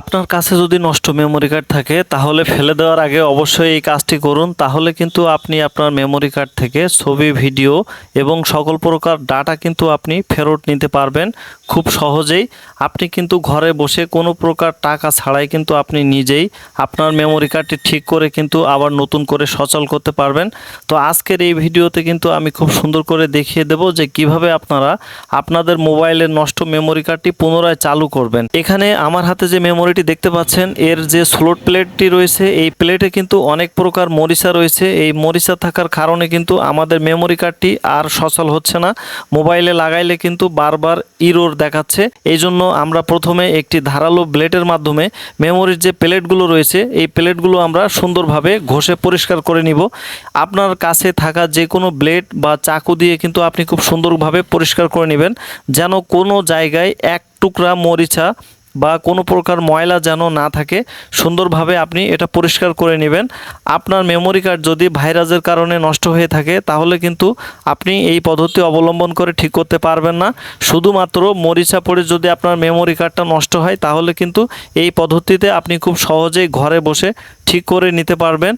আপনার কাছে যদি নষ্ট মেমোরি কার্ড থাকে, তাহলে ফেলে দেওয়ার আগে অবশ্যই এই কাজটি করুন। তাহলে কিন্তু আপনি আপনার মেমোরি কার্ড থেকে ছবি ভিডিও এবং সকল প্রকার ডাটা কিন্তু আপনি ফেরত নিতে পারবেন খুব সহজেই। আপনি কিন্তু ঘরে বসে কোনো প্রকার টাকা ছাড়াই কিন্তু আপনি নিজেই আপনার মেমোরি কার্ডটি ঠিক করে কিন্তু আবার নতুন করে সচল করতে পারবেন। তো আজকের এই ভিডিওতে কিন্তু আমি খুব সুন্দর করে দেখিয়ে দেব যে কীভাবে আপনারা আপনাদের মোবাইলের নষ্ট মেমোরি কার্ডটি পুনরায় চালু করবেন। এখানে আমার হাতে যে মেমোরিটি দেখতে পাচ্ছেন। এর যে স্লোট প্লেটটি রয়েছে, এই প্লেটে কিন্তু অনেক প্রকার মরিচা রয়েছে। এই মরিচা থাকার কারণে কিন্তু আমাদের মেমোরি কার্ডটি আর সচল হচ্ছে না। মোবাইলে লাগাইলে কিন্তু বারবার ইরোর দেখাচ্ছে। এই জন্য আমরা প্রথমে একটি ধারালো ব্লেডের মাধ্যমে মেমোরির যে প্লেটগুলো রয়েছে, এই প্লেটগুলো আমরা সুন্দরভাবে ঘষে পরিষ্কার করে নিব। আপনার কাছে থাকা যে কোনো ব্লেড বা চাকু দিয়ে কিন্তু আপনি খুব সুন্দরভাবে পরিষ্কার করে নেবেন। যেন কোনো জায়গায় এক টুকরা মরিচা বা কোনো প্রকার ময়লা যেন না থাকে, সুন্দরভাবে আপনি এটা পরিষ্কার করে নেবেন। আপনার মেমোরি কার্ড যদি ভাইরাসের কারণে নষ্ট হয়ে থাকে, তাহলে কিন্তু আপনি এই পদ্ধতি অবলম্বন করে ঠিক করতে পারবেন না। শুধুমাত্র মরিচা পড়ে যদি আপনার মেমোরি কার্ডটা নষ্ট হয়, তাহলে কিন্তু এই পদ্ধতিতে আপনি খুব সহজেই ঘরে বসে ঠিক করে নিতে পারবেন।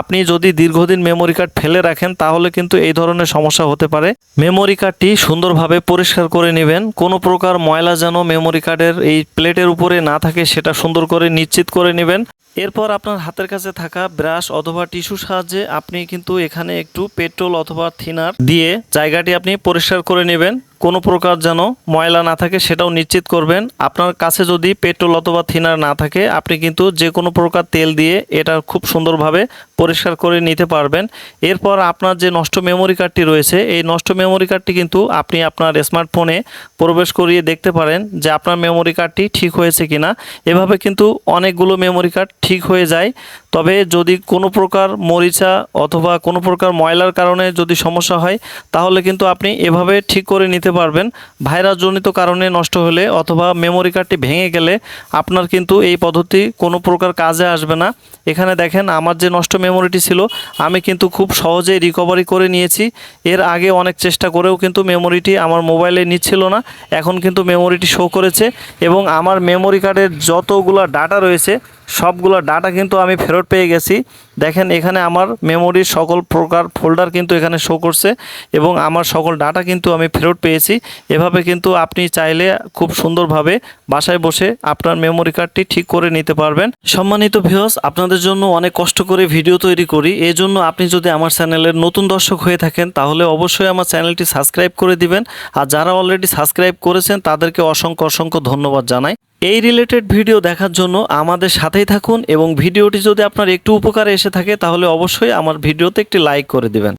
আপনি যদি দীর্ঘদিন মেমোরি কার্ড ফেলে রাখেন, তাহলে কিন্তু এই ধরনের সমস্যা হতে পারে। মেমোরি কার্ডটি সুন্দরভাবে পরিষ্কার করে নেবেন। কোনো প্রকার ময়লা যেন মেমোরি কার্ডের এই প্লেটের উপরে না থাকে সেটা সুন্দর করে নিশ্চিত করে নেবেন। এরপর আপনার হাতের কাছে থাকা ব্রাশ অথবা টিস্যু সাহায্যে আপনি কিন্তু এখানে একটু পেট্রোল অথবা থিনার দিয়ে জায়গাটি আপনি পরিষ্কার করে নেবেন। কোনো প্রকার যেন ময়লা না থাকে সেটাও নিশ্চিত করবেন। আপনার কাছে যদি পেট্রোল অথবা থিনার না থাকে, আপনি কিন্তু যে কোনো প্রকার তেল দিয়ে এটা খুব সুন্দরভাবে পরিষ্কার করে নিতে পারবেন। এরপর আপনার যে নষ্ট মেমোরি কার্ডটি রয়েছে, এই নষ্ট মেমোরি কার্ডটি কিন্তু আপনি আপনার স্মার্টফোনে প্রবেশ করিয়ে দেখতে পারেন যে আপনার মেমোরি কার্ডটি ঠিক হয়েছে কিনা। এভাবে কিন্তু অনেকগুলো মেমোরি কার্ড ঠিক হয়ে যায়। তবে যদি কোনো প্রকার মরিচা অথবা কোনো প্রকার ময়লার কারণে যদি সমস্যা হয়, তাহলে কিন্তু আপনি এভাবে ঠিক করে নিতে পারবেন। ভাইরাসজনিত কারণে নষ্ট হলে অথবা মেমোরি কার্ডটি ভেঙে গেলে আপনার কিন্তু এই পদ্ধতি কোনো প্রকার কাজে আসবে না। এখানে দেখেন আমার যে নষ্ট মেমোরিটি ছিল, আমি কিন্তু খুব সহজেই রিকভারি করে নিয়েছি। এর আগে অনেক চেষ্টা করেও কিন্তু মেমোরিটি আমার মোবাইলে নিচ্ছিল না। এখন কিন্তু মেমোরিটি শো করেছে এবং আমার মেমোরি কার্ডের যতগুলো ডাটা রয়েছে, সবগুলো ডাটা কিন্তু আমি ফেরত পেয়ে গেছি। দেখেন, এখানে আমার মেমোরির সকল প্রকার ফোল্ডার কিন্তু এখানে শো করছে এবং আমার সকল ডাটা কিন্তু আমি ফেরত পেয়েছি। এভাবে কিন্তু আপনি চাইলে খুব সুন্দরভাবে বাসায় বসে আপনার মেমোরি কার্ডটি ঠিক করে নিতে পারবেন। সম্মানিত ভিউস আপনাদের জন্য অনেক কষ্ট করে ভিডিও তৈরি করি। এই জন্য আপনি যদি আমার চ্যানেলের নতুন দর্শক হয়ে থাকেন, তাহলে অবশ্যই আমার চ্যানেলটি সাবস্ক্রাইব করে দিবেন। আর যারা অলরেডি সাবস্ক্রাইব করেছেন, তাদেরকে অসংখ্য অসংখ্য ধন্যবাদ জানাই। এই রিলেটেড ভিডিও দেখার জন্য আমাদের সাথেই থাকুন এবং ভিডিওটি যদি আপনার একটু উপকারে এসে থাকে তাহলে অবশ্যই আমার ভিডিওতে একটি লাইক করে দিবেন।